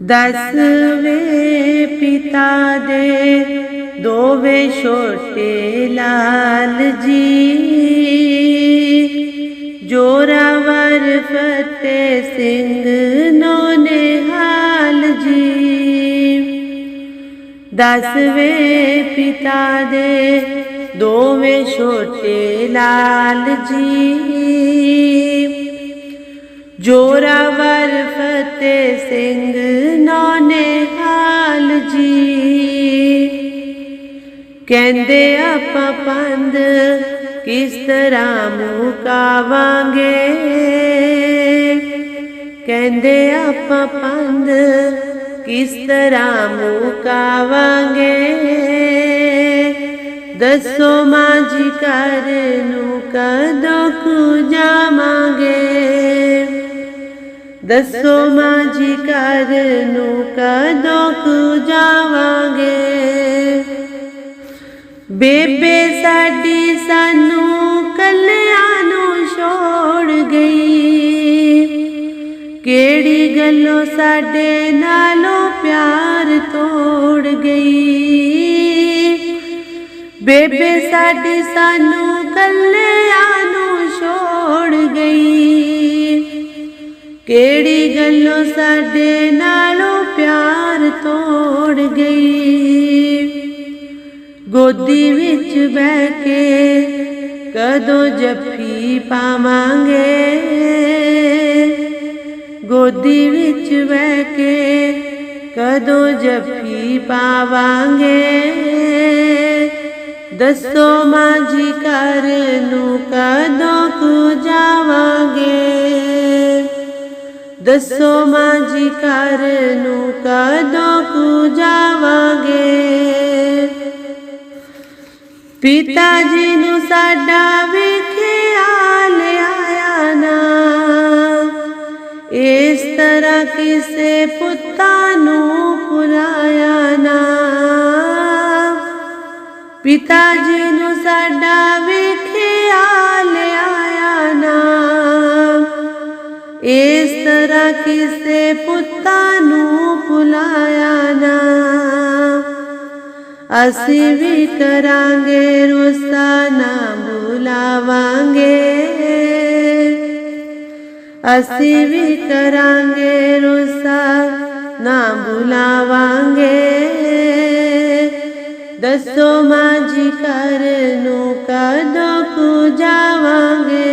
ਦਸਵੇਂ ਪਿਤਾ ਦੇ ਦੋਵੇਂ ਛੋਟੇ ਲਾਲ ਜੀ ਜੋਰਾਵਰ ਫਤਿਹ ਸਿੰਘ ਨੋਨੇਹਾਲ ਜੀ ਦਸਵੇਂ ਪਿਤਾ ਦੇ ਦੋਵੇਂ ਛੋਟੇ ਲਾਲ ਜੀ ਜੋਰਾਵਰ ਫਤਿਹ ਸਿੰਘ ਕਹਿੰਦੇ ਆਪਾਂ ਪੰਦ ਕਿਸ ਤਰ੍ਹਾਂ ਮੁਕਾਵਾਂਗੇ? ਕਹਿੰਦੇ ਆਪਾਂ ਪੰਦ ਕਿਸ ਤਰ੍ਹਾਂ ਮੁਕਾਵਾਂਗੇ? ਦੱਸੋ ਮਾਂ ਜੀ ਘਰ ਨੂੰ ਕਦੋਂ ਕੁ ਜਾਵਾਂਗੇ? ਦੱਸੋ ਮਾਂ ਜੀ ਘਰ ਨੂੰ ਕਦੋਂ ਕੁ ਜਾਵਾਂਗੇ? ਬੇਬੇ ਸਾਡੀ ਸਾਨੂੰ ਕੱਲਿਆਂ ਨੂੰ ਛੋੜ ਗਈ। ਕਿਹੜੀ ਗੱਲੋਂ ਸਾਡੇ ਨਾਲੋਂ ਪਿਆਰ ਤੋੜ ਗਈ। ਬੇਬੇ ਸਾਡੀ ਸਾਨੂੰ ਕੱਲਿਆਂ ਨੂੰ ਛੋੜ ਗਈ। ਕਿਹੜੀ ਗੱਲੋਂ ਸਾਡੇ ਨਾਲੋਂ ਪਿਆਰ ਤੋੜ ਗਈ। ਗੋਦੀ ਵਿੱਚ ਬਹਿ ਕੇ ਕਦੋਂ ਜੱਫੀ ਪਾਵਾਂਗੇ? ਗੋਦੀ ਵਿੱਚ ਬਹਿ ਕੇ ਕਦੋਂ ਜੱਫੀ ਪਾਵਾਂਗੇ? ਦੱਸੋ ਮਾਂ ਜੀ ਘਰ ਨੂੰ ਕਦੋਂ ਕੁ ਜਾਵਾਂਗੇ? ਦੱਸੋ ਮਾਂ ਜੀ ਘਰ ਨੂੰ ਕਦੋਂ ਕੁ ਜਾਵਾਂਗੇ? ਪਿਤਾ ਜੀ ਨੂੰ ਸਾਡਾ ਵੇਖਿਆ, ਲਿਆਇਆ ਨਾ। ਇਸ ਤਰ੍ਹਾਂ ਕਿਸੇ ਪੁੱਤਾਂ ਨੂੰ ਭੁਲਾਇਆ ਨਾ। ਪਿਤਾ ਜੀ ਨੂੰ ਸਾਡਾ ਵੇਖਿਆ, ਲਿਆਇਆ ਨਾ। ਇਸ ਤਰ੍ਹਾਂ ਕਿਸੇ ਪੁੱਤਾਂ ਨੂੰ ਭੁਲਾਇਆ ਨਾ। ਅਸੀਂ ਵੀ ਕਰਾਂਗੇ ਰੋਸਾ, ਨਾ ਭੁਲਾਵਾਂਗੇ। ਅਸੀਂ ਵੀ ਕਰਾਂਗੇ ਰੋਸਾ, ਨਾ ਭੁਲਾਵਾਂਗੇ। ਦੱਸੋ ਮਾਂ ਜੀ ਘਰ ਨੂੰ ਕਦੋਂ ਕੁ ਜਾਵਾਂਗੇ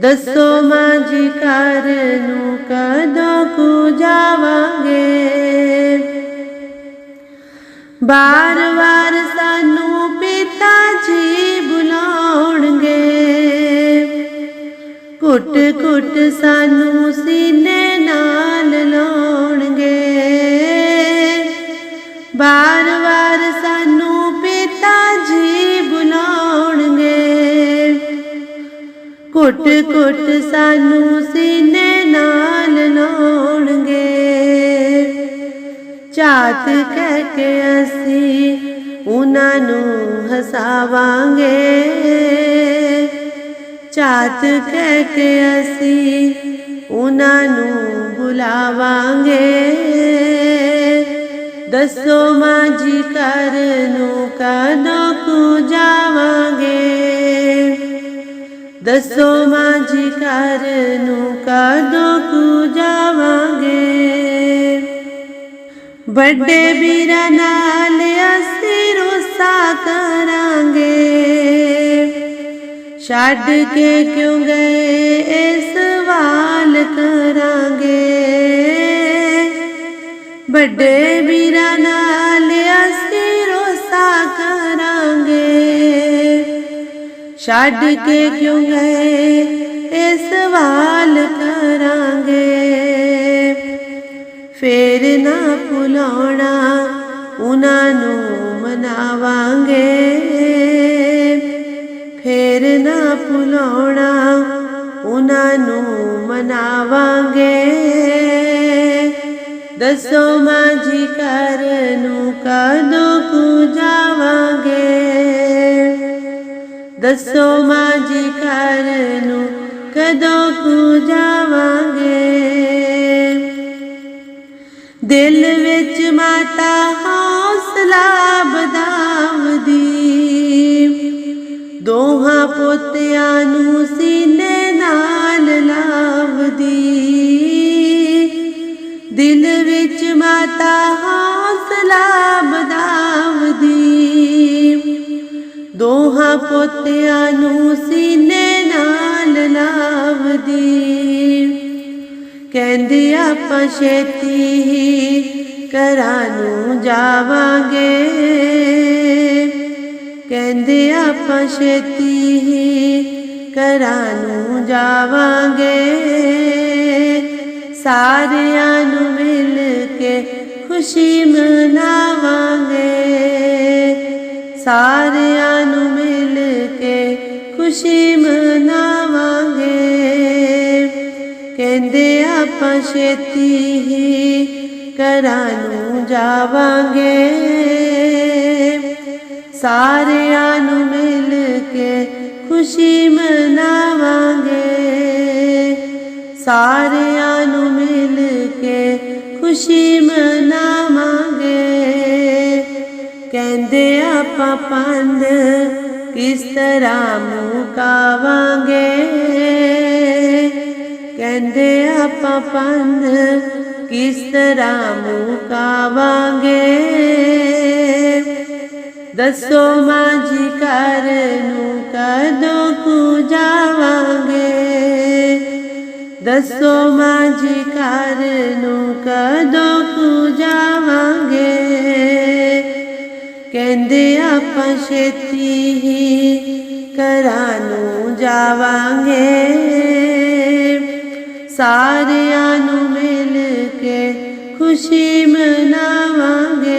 ਦੱਸੋ ਮਾਂ ਜੀ ਘਰ ਨੂੰ ਕਦੋਂ ਕੁ ਜਾਵਾਂਗੇ ਬਾਰ ਬਾਰ ਸਾਨੂੰ ਪਿਤਾ ਜੀ ਬੁਲਾਉਣਗੇ। ਘੁੱਟ ਘੁੱਟ ਸਾਨੂੰ ਸੀਨੇ ਨਾਲ ਲਾਉਣਗੇ। ਬਾਰ ਵਾਰ ਸਾਨੂੰ ਪਿਤਾ ਜੀ ਬੁਲਾਉਣਗੇ। ਘੁੱਟ ਘੁੱਟ ਸਾਨੂੰ ਸੀਨੇ ਨਾਲ ਲਾਉਣਗੇ। ਝਾਤ ਕਹਿ ਕੇ ਅਸੀਂ ਉਹਨਾਂ ਨੂੰ ਹਸਾਵਾਂਗੇ। ਝਾਤ ਕਹਿ ਕੇ ਅਸੀਂ ਉਹਨਾਂ ਨੂੰ ਬੁਲਾਵਾਂਗੇ। ਦੱਸੋ ਮਾਂ ਜੀ ਘਰ ਨੂੰ ਕਦੋਂ ਕੁ ਜਾਵਾਂਗੇ? ਦੱਸੋ ਮਾਂ ਜੀ ਘਰ ਨੂੰ ਕਦੋਂ ਕੁ ਜਾਵਾਂਗੇ? ਵੱਡੇ ਵੀਰਾਂ ਨਾਲ ਅਸੀਂ ਰੋਸਾ ਕਰਾਂਗੇ। ਛੱਡ ਕੇ ਕਿਉਂ ਗਏ? ਇਸ ਸਵਾਲ ਕਰਾਂਗੇ। ਵੱਡੇ ਵੀਰਾਂ ਨਾਲ ਅਸੀਂ ਰੋਸਾ ਕਰਾਂਗੇ। ਛੱਡ ਕੇ ਕਿਉਂ ਗਏ? ਇਹ ਸਵਾਲ ਕਰਾਂਗੇ। ਫੇਰ ਨਾ ਭੁਲਾਉਣਾ, ਉਹਨਾਂ ਨੂੰ ਮਨਾਵਾਂਗੇ। ਫੇਰ ਨਾ ਭੁਲਾਉਣਾ, ਉਹਨਾਂ ਨੂੰ ਮਨਾਵਾਂਗੇ। ਦੱਸੋ ਮਾਂ ਜੀ ਘਰ ਨੂੰ ਕਦੋਂ ਕੁ ਜਾਵਾਂਗੇ? ਦੱਸੋ ਮਾਂ ਜੀ ਘਰ ਨੂੰ ਕਦੋਂ ਕੁ ਜਾਵਾਂਗੇ? ਦਿਲ ਵਿੱਚ ਮਾਤਾ ਹੌਸਲਾ ਬਦਾਵਦੀ ਦੋਹਾਂ ਪੋਤਿਆਂ ਨੂੰ ਸੀਨੇ ਨਾਲ ਲਾਵਦੀ ਦਿਲ ਵਿੱਚ ਮਾਤਾ ਹੌਸਲਾ ਬਦਾਵਦੀ ਦੋਹਾਂ ਪੋਤਿਆਂ ਨੂੰ ਕਹਿੰਦੀ ਆਪਾਂ ਛੇਤੀ ਹੀ ਘਰਾਂ ਨੂੰ ਜਾਵਾਂਗੇ। ਕਹਿੰਦੇ ਆਪਾਂ ਛੇਤੀ ਹੀ ਘਰਾਂ ਨੂੰ ਜਾਵਾਂਗੇ। ਸਾਰਿਆਂ ਨੂੰ ਮਿਲ ਕੇ ਖੁਸ਼ੀ ਮਨਾਵਾਂਗੇ। ਸਾਰਿਆਂ ਨੂੰ ਮਿਲ ਕੇ ਖੁਸ਼ੀ ਮਨਾ ਆਪਾਂ ਛੇਤੀ ਹੀ ਘਰਾਂ ਨੂੰ ਜਾਵਾਂਗੇ। ਸਾਰਿਆਂ ਨੂੰ ਮਿਲ ਕੇ ਖੁਸ਼ੀ ਮਨਾਵਾਂਗੇ। ਸਾਰਿਆਂ ਨੂੰ ਮਿਲ ਕੇ ਖੁਸ਼ੀ ਮਨਾਵਾਂਗੇ। ਕਹਿੰਦੇ ਆਪਾਂ ਪੰਦ ਕਿਸ ਤਰ੍ਹਾਂ ਮੁਕਾਵਾਂਗੇ? ਆਪਾਂ ਪੰਦ ਕਿਸ ਤਰ੍ਹਾਂ ਮੁਕਾਵਾਂਗੇ? ਦੱਸੋ ਮਾਝੀ ਘਰ ਨੂੰ ਕਦੋਂ ਕੁ ਜਾਵਾਂਗੇ? ਦੱਸੋ ਮਾਝੀ ਘਰ ਨੂੰ ਕਦੋਂ ਕੁ ਜਾਵਾਂਗੇ? ਕਹਿੰਦੇ ਆਪਾਂ ਛੇਤੀ ਹੀ ਘਰਾਂ ਨੂੰ ਜਾਵਾਂਗੇ। ਸਾਰਿਆਂ ਨੂੰ ਮਿਲ ਕੇ ਖੁਸ਼ੀ ਮਨਾਵਾਂਗੇ।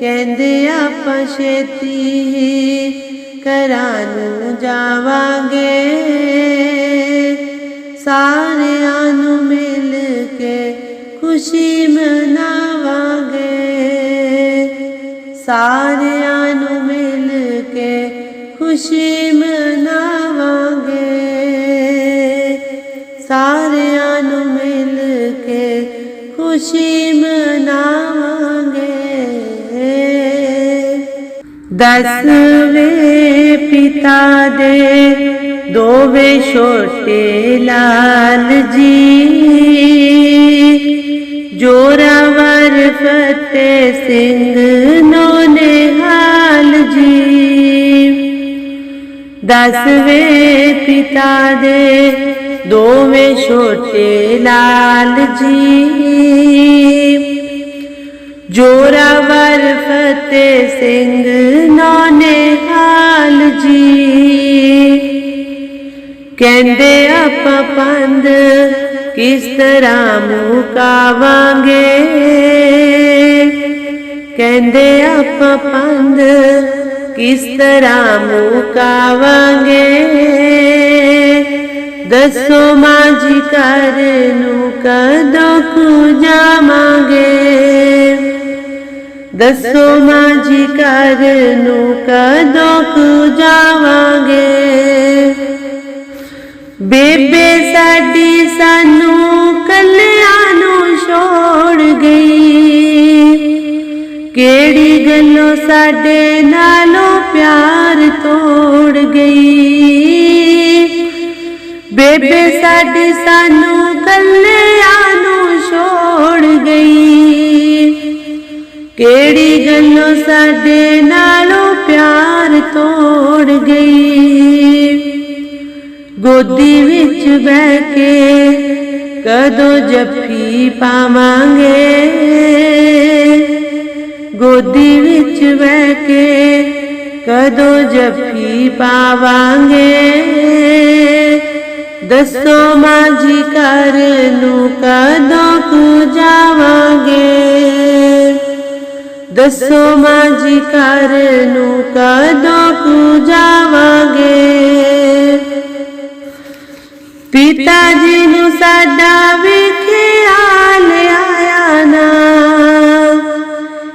ਕਹਿੰਦੇ ਆਪਾਂ ਛੇਤੀ ਹੀ ਘਰਾਂ ਨੂੰ ਜਾਵਾਂਗੇ। ਸਾਰਿਆਂ ਨੂੰ ਮਿਲ ਕੇ ਖੁਸ਼ੀ ਮਨਾਵਾਂਗੇ। ਸਾਰਿਆਂ ਨੂੰ ਮਿਲ ਕੇ ਖੁਸ਼ੀ ਖੁਸ਼ੀ ਮਨਾਵਾਂਗੇ। ਦਸਵੇਂ ਪਿਤਾ ਦੇ ਦੋਵੇਂ ਛੋਟੇ ਲਾਲ ਜੀ। ਜੋਰਾਵਰ ਫਤਿਹ ਸਿੰਘ ਨੋਨੇਹਾਲ ਜੀ। ਦਸਵੇਂ ਪਿਤਾ ਦੇ ਦੋਵੇਂ ਛੋਟੇ ਲਾਲ ਜੀ। ਜੋਰਾਵਰ ਫਤਿਹ ਸਿੰਘ ਨੋਨੇਹਾਲ ਜੀ। ਕਹਿੰਦੇ ਆਪਾਂ ਪੰਦ ਕਿਸ ਤਰ੍ਹਾਂ ਮੁਕਾਵਾਂਗੇ? ਕਹਿੰਦੇ ਆਪਾਂ ਪੰਦ ਕਿਸ ਤਰ੍ਹਾਂ ਮੁਕਾਵਾਂਗੇ? ਦੱਸੋ ਮਾਝੀ ਘਰ ਨੂੰ ਕਦੋਂ ਕੁ ਜਾਵਾਂਗੇ? ਦੱਸੋ ਮਾਝੀ ਘਰ ਨੂੰ ਕਦੋਂ ਕੁ ਜਾਵਾਂਗੇ? ਬੇਬੇ ਸਾਡੀ ਸਾਨੂੰ ਕੱਲਿਆਂ ਨੂੰ ਛੋੜ ਗਈ। ਕਿਹੜੀ ਗੱਲੋਂ ਸਾਡੇ ਨਾਲੋਂ ਪਿਆਰ ਤੋੜ ਗਈ? ਬੇਬੇ ਸਾਡੀ ਸਾਨੂੰ ਕੱਲਿਆਂ ਨੂੰ ਛੋੜ ਗਈ। ਕਿਹੜੀ ਗੱਲੋਂ ਸਾਡੇ ਨਾਲੋਂ ਪਿਆਰ ਤੋੜ ਗਈ। ਗੋਦੀ ਵਿੱਚ ਬਹਿ ਕੇ ਕਦੋਂ ਜੱਫੀ ਪਾਵਾਂਗੇ? ਗੋਦੀ ਵਿੱਚ ਬਹਿ ਕੇ ਕਦੋਂ ਜੱਫੀ ਪਾਵਾਂਗੇ? ਦੱਸੋ ਮਾਝੀ ਘਰ ਨੂੰ ਕਦੋਂ ਕੁ ਜਾਵਾਂਗੇ? ਦੱਸੋ ਮਾਝੀ ਘਰ ਨੂੰ ਕਦੋਂ ਕੁ ਜਾਵਾਂਗੇ? ਪਿਤਾ ਜੀ ਨੂੰ ਸਾਡਾ ਵੀ ਖਿਆਲ ਆਇਆ ਨਾ।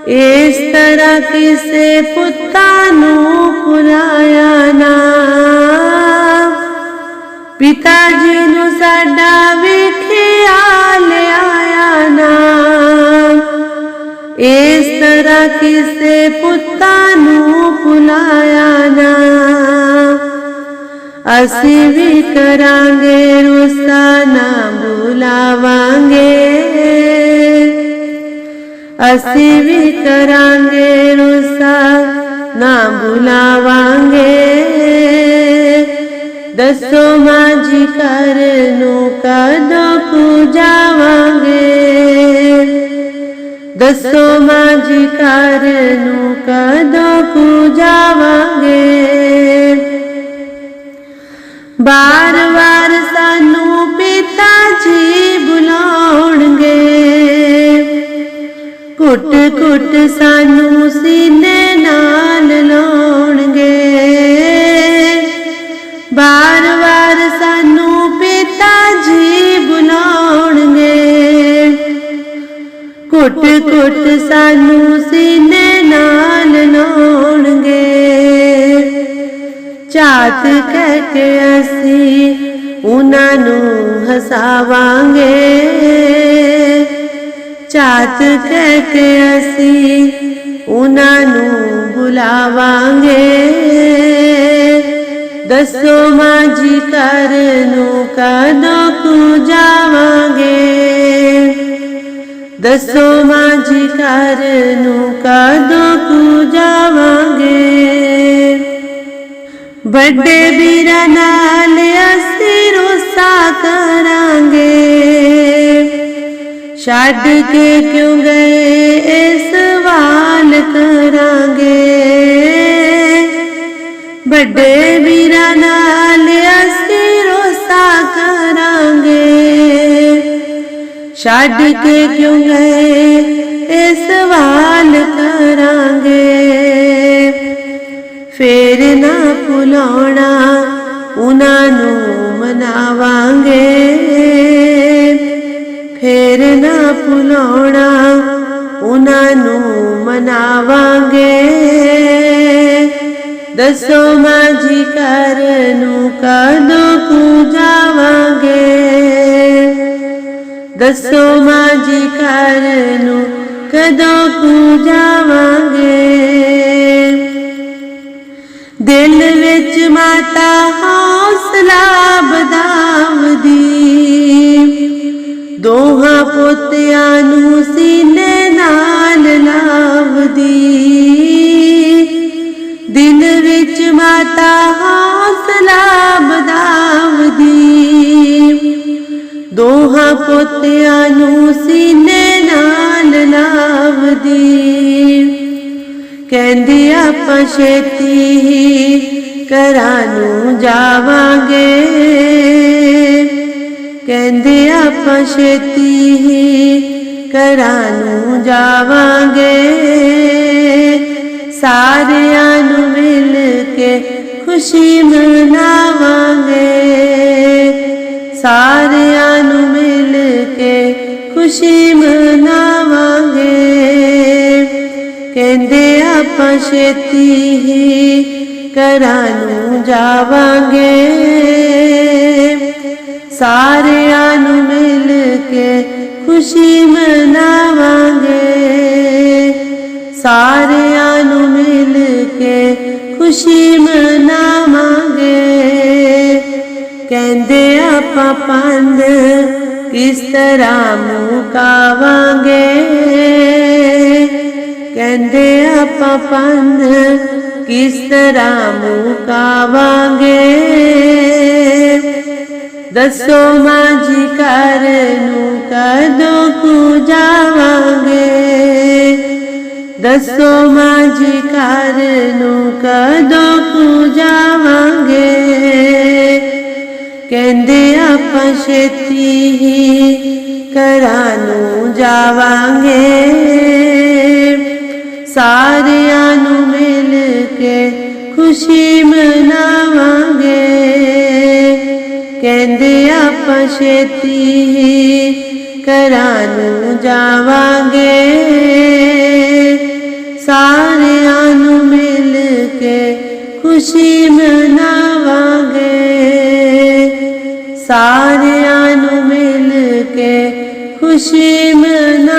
ਇਸ ਤਰ੍ਹਾਂ ਕਿਸੇ ਪੁੱਤਾਂ ਨੂੰ ਪੁਰਾਇਆ ਨਾ। ਪਿਤਾ ਜੀ ਨੂੰ ਸਾਡਾ ਵੀ ਖਿਆਲ ਆਇਆ ਨਾ। ਇਸ ਤਰ੍ਹਾਂ ਕਿਸੇ ਪੁੱਤਾਂ ਨੂੰ ਭੁਲਾਇਆ ਨਾ। ਅਸੀਂ ਵੀ ਕਰਾਂਗੇ ਰੁਸਾ ਨਾ ਭੁਲਾਵਾਂਗੇ। ਅਸੀਂ ਵੀ ਕਰਾਂਗੇ ਰੁਸਾ ਨਾ ਭੁਲਾਵਾਂਗੇ। ਦੱਸੋ ਮਾਜੀ ਕਰ ਨੂੰ ਕਦੋਂ ਕੁ ਜਾਵਾਂਗੇ ਦੱਸੋ ਮਾਜੀ ਕਰ ਨੂੰ ਕਦੋਂ ਕੁ ਜਾਵਾਂਗੇ ਬਾਰ-ਬਾਰ ਸਾਨੂੰ ਪਿਤਾ ਜੀ ਬੁਲਾਉਣਗੇ। ਕੁੱਟ-ਕੁੱਟ ਸਾਨੂੰ ਸੀਨੇ ਨਾਲ ਲਾਉਣਗੇ। ਸਾਨੂੰ ਸੀਨੇ ਨਾਲ ਲਾਉਣਗੇ। ਝਾਤ ਕਹਿ ਕੇ ਅਸੀਂ ਉਹਨਾਂ ਨੂੰ ਹਸਾਵਾਂਗੇ। ਝਾਤ ਕਹਿ ਕੇ ਅਸੀਂ ਉਹਨਾਂ ਨੂੰ ਬੁਲਾਵਾਂਗੇ। ਦੱਸੋ ਮਾਜੀ ਕਰ ਨੂੰ ਕਦੋਂ ਤੂੰ ਜਾਵਾਂਗੇ? ਦੱਸੋ ਮਾਜੀ ਘਰ ਨੂੰ ਕਦੋਂ ਕੁ ਜਾਵਾਂਗੇ ਵੱਡੇ ਵੀਰਾਂ ਨਾਲ ਅਸੀਂ ਰੋਸਾ ਕਰਾਂਗੇ। ਛੱਡ ਕੇ ਕਿਉਂ ਗਏ ਇਹ ਸਵਾਲ ਕਰਾਂਗੇ? ਵੱਡੇ ਵੀਰਾਂ ਨਾਲ ਛੱਡ ਕੇ ਕਿਉਂ ਗਏ? ਇਹ ਸਵਾਲ ਕਰਾਂਗੇ। ਫੇਰ ਨਾ ਭੁਲਾਉਣਾ, ਉਹਨਾਂ ਨੂੰ ਮਨਾਵਾਂਗੇ। ਫੇਰ ਨਾ ਭੁਲਾਉਣਾ, ਉਹਨਾਂ ਨੂੰ ਮਨਾਵਾਂਗੇ। ਦੱਸੋ ਮਾਜੀ ਕਰ ਨੂੰ ਕਦੋਂ ਕੁ ਦੱਸੋ ਮਾਂ ਜੀ ਘਰ ਨੂੰ ਕਦੋਂ ਕੁ ਜਾਵਾਂਗੇ ਦਿਲ ਵਿੱਚ ਮਾਤਾ ਹੌਸਲਾ ਬਦਾਵਦੀ ਦੋਹਾਂ ਪੋਤਿਆਂ ਨੂੰ ਸੀਨੇ ਨਾਲ ਲਾਵਦੀ। ਦਿਲ ਵਿੱਚ ਮਾਤਾ ਪੋਤਿਆਂ ਨੂੰ ਸੀਨੇ ਨਾਲ ਲਾਵਦੀ। ਕਹਿੰਦੀ ਆਪਾਂ ਛੇਤੀ ਹੀ ਘਰਾਂ ਨੂੰ ਜਾਵਾਂਗੇ। ਕਹਿੰਦੇ ਆਪਾਂ ਛੇਤੀ ਹੀ ਘਰਾਂ ਨੂੰ ਜਾਵਾਂਗੇ। ਸਾਰਿਆਂ ਨੂੰ ਮਿਲ ਕੇ ਖੁਸ਼ੀ ਮਨਾਵਾਂਗੇ। ਸਾਰਿਆਂ ਨੂੰ ਮਿਲ ਕੇ ਖੁਸ਼ੀ ਮਨਾਵਾਂਗੇ। ਕਹਿੰਦੇ ਆਪਾਂ ਛੇਤੀ ਹੀ ਘਰਾਂ ਨੂੰ ਜਾਵਾਂਗੇ। ਸਾਰਿਆਂ ਨੂੰ ਮਿਲ ਕੇ ਖੁਸ਼ੀ ਮਨਾਵਾਂਗੇ। ਸਾਰਿਆਂ ਨੂੰ ਮਿਲ ਕੇ ਖੁਸ਼ੀ ਮਨਾ ਕਹਿੰਦੇ ਆਪਾਂ ਪੰਦ ਕਿਸ ਤਰ੍ਹਾਂ ਮੁਕਾਵਾਂਗੇ? ਕਹਿੰਦੇ ਆਪਾਂ ਪੰਦ ਕਿਸ ਤਰ੍ਹਾਂ ਮੁਕਾਵਾਂਗੇ? ਦੱਸੋ ਮਾਂ ਜੀ ਕਰ ਨੂੰ ਕਦੋਂ ਕੁ ਜਾਵਾਂਗੇ? ਦੱਸੋ ਮਾਂ ਜੀ ਕਰ ਨੂੰ ਕਦੋਂ ਕੁ ਜਾਵਾਂਗੇ? ਕਹਿੰਦੇ ਆਪਾਂ ਛੇਤੀ ਹੀ ਘਰਾਂ ਨੂੰ ਜਾਵਾਂਗੇ। ਸਾਰਿਆਂ ਨੂੰ ਮਿਲ ਕੇ ਖੁਸ਼ੀ ਮਨਾਵਾਂਗੇ। ਕਹਿੰਦੇ ਆਪਾਂ ਛੇਤੀ ਹੀ ਘਰਾਂ ਨੂੰ ਜਾਵਾਂਗੇ। ਸਾਰਿਆਂ ਸਾਰਿਆਂ ਨੂੰ ਮਿਲ ਕੇ ਖੁਸ਼ੀ ਮਨਾ